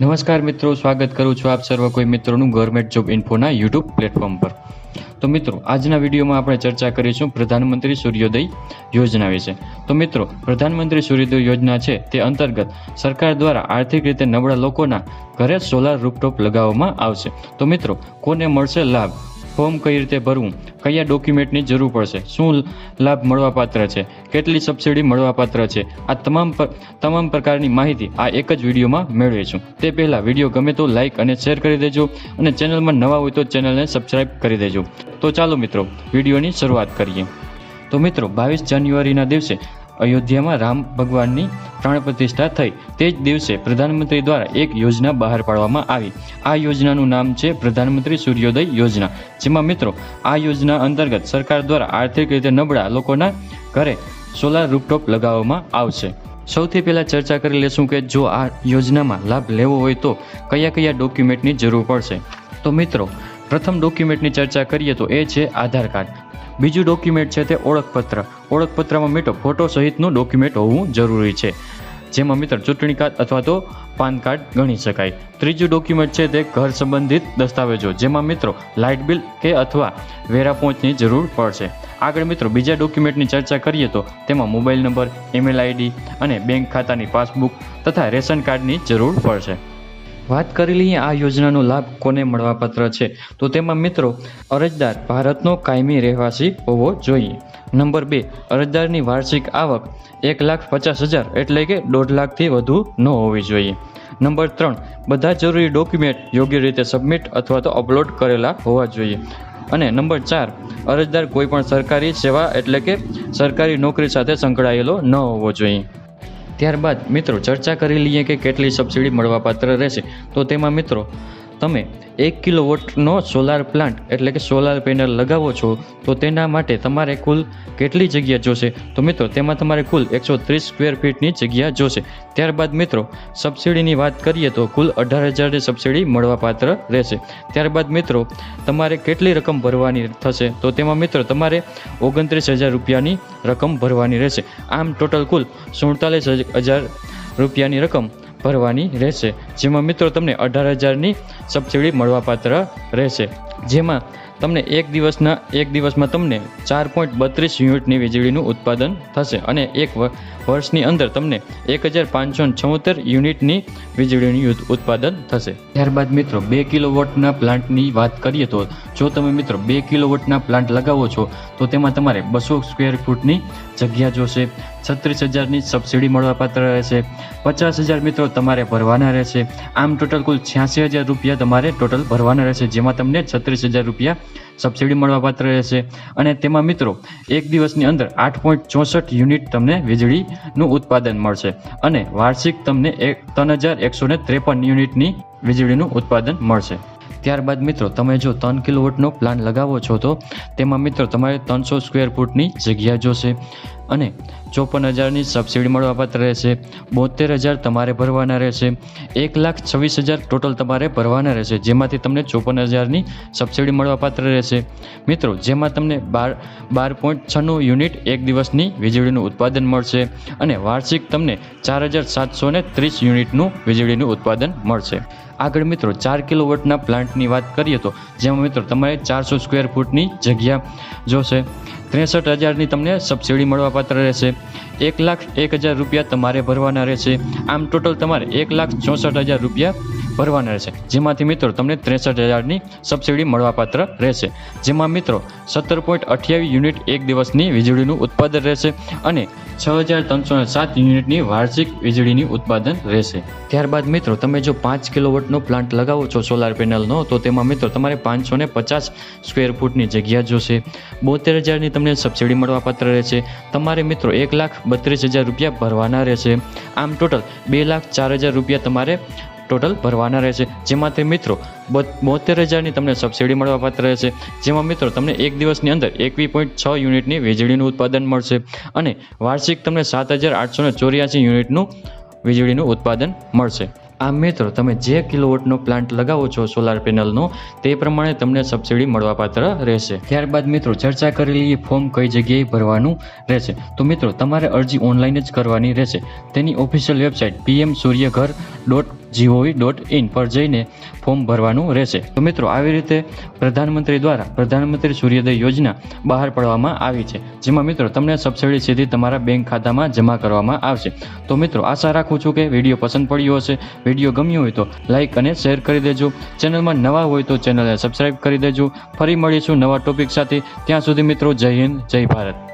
નમસ્કાર મિત્રો, સ્વાગત કરું છું આપ સર્વ કોઈ મિત્રોનું ગવર્મેન્ટ જોબ ઇન્ફોના યુટ્યુબ પ્લેટફોર્મ પર. તો મિત્રો, આજના વિડીયોમાં આપણે ચર્ચા કરીશું પ્રધાનમંત્રી સૂર્યોદય યોજના વિશે. તો મિત્રો, પ્રધાનમંત્રી સૂર્યોદય યોજના છે તે અંતર્ગત સરકાર દ્વારા આર્થિક રીતે નબળા લોકોના ઘરે સોલાર રૂપટોપ લગાવવામાં આવશે. તો મિત્રો, કોને મળશે લાભ? ફોર્મ કઈ રીતે ભરવું? કયા ડોક્યુમેન્ટની જરૂર પડશે? શું લાભ મળવાપાત્ર છે? કેટલી સબસિડી મળવાપાત્ર છે? આ તમામ તમામ પ્રકારની માહિતી આ એક જ વિડીયોમાં મેળવીશું. તે પહેલાં વીડિયો ગમે તો લાઇક અને શેર કરી દેજો અને ચેનલમાં નવા હોય તો ચેનલને સબસ્ક્રાઇબ કરી દેજો. તો ચાલો મિત્રો, વિડીયોની શરૂઆત કરીએ. તો મિત્રો, બાવીસ જાન્યુઆરીના દિવસે અયોધ્યામાં રામ ભગવાનની પ્રાણ પ્રતિષ્ઠા થઈ. તે જ દિવસે પ્રધાનમંત્રી દ્વારા એક યોજના બહાર પાડવામાં આવી. આ યોજનાનું નામ છે પ્રધાનમંત્રી સૂર્યોદય યોજના. જેમાં મિત્રો, આ યોજના અંતર્ગત સરકાર દ્વારા આર્થિક રીતે નબળા લોકોના ઘરે સોલાર રૂપટોપ લગાવવામાં આવશે. સૌથી પહેલાં ચર્ચા કરી લેશું કે જો આ યોજનામાં લાભ લેવો હોય તો કયા કયા ડોક્યુમેન્ટની જરૂર પડશે. તો મિત્રો, પ્રથમ ડોક્યુમેન્ટની ચર્ચા કરીએ તો એ છે આધાર કાર્ડ. બીજું ડોક્યુમેન્ટ છે તે ઓળખપત્ર. ઓળખપત્રમાં મિત્રો ફોટો સહિતનું ડોક્યુમેન્ટ હોવું જરૂરી છે. જેમાં મિત્ર ચૂંટણી કાર્ડ અથવા તો પાન કાર્ડ ગણી શકાય. ત્રીજું ડોક્યુમેન્ટ છે તે ઘર સંબંધિત દસ્તાવેજો, જેમાં મિત્રો લાઇટ બિલ કે અથવા વેરા પહોંચની જરૂર પડશે. આગળ મિત્રો બીજા ડોક્યુમેન્ટની ચર્ચા કરીએ તો તેમાં મોબાઈલ નંબર ઈમેલ આઈડી અને બેંક ખાતાની પાસબુક તથા રેશન કાર્ડની જરૂર પડશે. વાત કરી લઈએ આ યોજનાનો લાભ કોને મળવાપાત્ર છે? તો તેમાં મિત્રો, અરજદાર ભારતનો કાયમી રહેવાસી હોવો જોઈએ. નંબર બે, અરજદારની વાર્ષિક આવક એક લાખ પચાસ હજાર એટલે કે દોઢ લાખથી વધુ ન હોવી જોઈએ. નંબર ત્રણ, બધા જરૂરી ડોક્યુમેન્ટ યોગ્ય રીતે સબમિટ અથવા તો અપલોડ કરેલા હોવા જોઈએ. અને નંબર ચાર, અરજદાર કોઈપણ સરકારી સેવા એટલે કે સરકારી નોકરી સાથે સંકળાયેલો ન હોવો જોઈએ. ત્યારબાદ મિત્રો ચર્ચા કરી લઈએ કે કેટલી સબસિડી મળવાપાત્ર રહેશે. તો તેમાં મિત્રો તમે એક કિલો વોટનો સોલાર પ્લાન્ટ એટલે કે સોલાર પેનલ લગાવો છો, તો તેના માટે તમારે કુલ કેટલી જગ્યા જોશે? તો મિત્રો, તેમાં તમારે કુલ એકસો ત્રીસ સ્ક્વેર ફીટની જગ્યા જોશે. ત્યારબાદ મિત્રો, સબસિડીની વાત કરીએ તો કુલ અઢાર હજારની સબસિડી મળવાપાત્ર રહેશે. ત્યારબાદ મિત્રો, તમારે કેટલી રકમ ભરવાની થશે? તો તેમાં મિત્રો, તમારે ઓગણત્રીસ હજાર રૂપિયાની રકમ ભરવાની રહેશે. આમ ટોટલ કુલ સુડતાલીસ હજાર રૂપિયાની રકમ ભરવાની રહેશે. જેમાં મિત્રો તમને અઢાર હજારની સબસિડી મળવાપાત્ર રહેશે. જેમાં તમને એક દિવસના એક દિવસમાં તમને ચાર પોઈન્ટ બત્રીસ યુનિટની વીજળીનું ઉત્પાદન થશે અને એક વર્ષની અંદર તમને એક હજાર પાંચસો છોતેર યુનિટની વીજળીનું ઉત્પાદન થશે. ત્યારબાદ મિત્રો, બે કિલોવોટના પ્લાન્ટની વાત કરીએ તો, જો તમે મિત્રો બે કિલોવોટના પ્લાન્ટ લગાવો છો, તો તેમાં તમારે બસો સ્ક્વેર ફૂટની જગ્યા જોશે, છત્રીસ હજારની સબસિડી મળવાપાત્ર રહેશે, પચાસ હજાર મિત્રો તમારે ભરવાના રહેશે, આમ ટોટલ કુલ છ્યાસી હજાર રૂપિયા તમારે ટોટલ ભરવાના રહેશે, જેમાં તમને છત્રીસ હજાર રૂપિયા સબસિડી મળવાપાત્ર રહેશે. અને તેમાં મિત્રો, એક દિવસની અંદર આઠ પોઈન્ટ ચોસઠ યુનિટ તમને વીજળીનું ઉત્પાદન મળશે. અને વાર્ષિક તમને એક ત્રણ હજાર એકસો ને ત્રેપન યુનિટની વીજળીનું ઉત્પાદન મળશે. ત્યારબાદ મિત્રો, તમે જો ત્રણ કિલોવોટનો પ્લાન લગાવો છો તો તેમાં મિત્રો તમારે ત્રણસો સ્ક્વેર ફૂટની જગ્યા જોશે. અને ચોપન હજારની સબસિડી મળવાપાત્ર રહેશે. બોતેર હજાર તમારે ભરવાના રહેશે. એક લાખ છવ્વીસ હજાર ટોટલ તમારે ભરવાના રહેશે. જેમાંથી તમને ચોપન હજારની સબસિડી મળવાપાત્ર રહેશે. મિત્રો, જેમાં તમને બાર બાર પોઈન્ટ છનું યુનિટ એક દિવસની વીજળીનું ઉત્પાદન મળશે અને વાર્ષિક તમને ચાર હજાર સાતસો ને ત્રીસ યુનિટનું વીજળીનું ઉત્પાદન મળશે. આગળ મિત્રો, ચાર કિલોવોટના પ્લાન્ટની વાત કરીએ તો, જેમાં મિત્રો તમારે ચારસો સ્ક્વેર ફૂટની જગ્યા જોશે. ત્રેસઠ હજારની તમને સબસિડી મળવાપાત્ર રહેશે. એક લાખ એક હજાર રૂપિયા તમારે ભરવાના રહેશે. આમ ટોટલ તમારે એક લાખ ચોસઠ હજાર રૂપિયા ભરવાના રહેશે. જેમાંથી મિત્રો તમને ત્રેસઠ હજારની સબસિડી મળવાપાત્ર રહેશે. જેમાં મિત્રો સત્તર પોઈન્ટ અઠ્યાવીસ યુનિટ એક દિવસની વીજળીનું ઉત્પાદન રહેશે અને છ હજાર ત્રણસો સાત યુનિટની વાર્ષિક વીજળીની ઉત્પાદન રહેશે. ત્યારબાદ મિત્રો તમે જો પાંચ કિલોવોટનો પ્લાન્ટ લગાવો છો સોલાર પેનલનો, તો તેમાં મિત્રો તમારે પાંચસો ને પચાસ સ્ક્વેર ફૂટની જગ્યા જોશે. બોતેર હજારની તમને સબસિડી મળવાપાત્ર રહેશે. તમારે મિત્રો એક લાખ બત્રીસ હજાર રૂપિયા ભરવાના રહેશે. આમ ટોટલ બે લાખ ચાર હજાર રૂપિયા તમારે ટોટલ ભરવાના રહેશે. જેમાંથી મિત્રો બોત- બોતેર હજારની તમને સબસિડી મળવાપાત્ર રહેશે. જેમાં મિત્રો તમને એક દિવસની અંદર એકવી પોઈન્ટ છ યુનિટની વીજળીનું ઉત્પાદન મળશે અને વાર્ષિક તમને સાત હજાર આઠસો ને ચોર્યાસી યુનિટનું વીજળીનું ઉત્પાદન મળશે. આમ મિત્રો તમે જે કિલોવોટનો પ્લાન્ટ લગાવો છો સોલાર પેનલનો, તે પ્રમાણે તમને સબસિડી મળવાપાત્ર રહેશે. ત્યારબાદ મિત્રો ચર્ચા કરી લઈએ ફોર્મ કઈ જગ્યાએ ભરવાનું રહેશે. તો મિત્રો તમારે અરજી ઓનલાઈન જ કરવાની રહેશે. તેની official website PM Suryaghar dot G O V dot in પર જઈને ફોર્મ ભરવાનું રહેશે. તો મિત્રો, આવી રીતે પ્રધાનમંત્રી દ્વારા પ્રધાનમંત્રી સૂર્યોદય યોજના બહાર પાડવામાં આવી છે. જેમાં મિત્રો, તમને સબસિડી સીધી તમારા બેંક ખાતામાં જમા કરવામાં આવશે. તો મિત્રો, આશા રાખું છું કે વીડિયો પસંદ પડ્યો હશે. વીડિયો ગમ્યો હોય તો લાઇક અને શેર કરી દેજો. ચેનલમાં નવા હોય તો ચેનલને સબસ્ક્રાઇબ કરી દેજો. ફરી મળીશું નવા ટોપિક સાથે. ત્યાં સુધી મિત્રો, જય હિન્દ, જય ભારત.